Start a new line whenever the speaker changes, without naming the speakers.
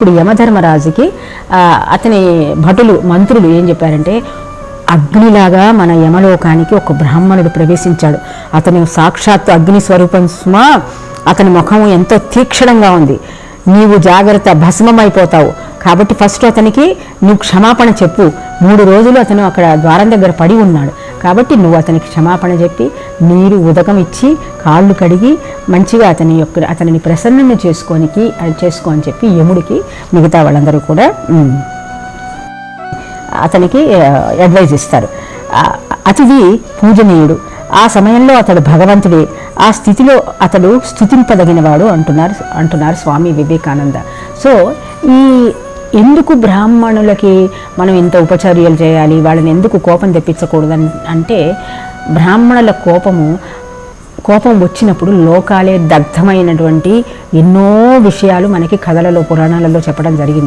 ఇప్పుడు యమధర్మరాజుకి అతని భటులు మంత్రులు ఏం చెప్పారంటే అగ్నిలాగా మన యమలోకానికి ఒక బ్రాహ్మణుడు ప్రవేశించాడు. అతను సాక్షాత్తు అగ్ని స్వరూపం సుమా అతని ముఖం ఎంతో తీక్షణంగా ఉంది. నీవు జాగ్రత్త భస్మమైపోతావు. కాబట్టి ఫస్ట్ అతనికి నువ్వు క్షమాపణ చెప్పు. మూడు రోజులు అతను అక్కడ ద్వారం దగ్గర పడి ఉన్నాడు. కాబట్టి నువ్వు అతనికి క్షమాపణ చెప్పి నీరు ఉదకం ఇచ్చి కాళ్ళు కడిగి మంచిగా అతని యొక్క అతనిని ప్రసన్నం చేసుకోనికి చేసుకో అని చెప్పి యముడికి మిగతా వాళ్ళందరూ కూడా అతనికి అడ్వైజ్ ఇస్తారు. అతిథి పూజనీయుడు ఆ సమయంలో అతడు భగవంతుడే ఆ స్థితిలో అతడు స్థుతింపదగినవాడు అంటున్నారు అంటున్నారు స్వామి వివేకానంద. సో ఈ ఎందుకు బ్రాహ్మణులకి మనం ఇంత ఉపచర్యలు చేయాలి? వాళ్ళని ఎందుకు కోపం తెప్పించకూడదని అంటే బ్రాహ్మణుల కోపము కోపం వచ్చినప్పుడు లోకాలే దగ్ధమైనటువంటి ఎన్నో విషయాలు మనకి కథలలో పురాణాలలో చెప్పడం జరిగింది.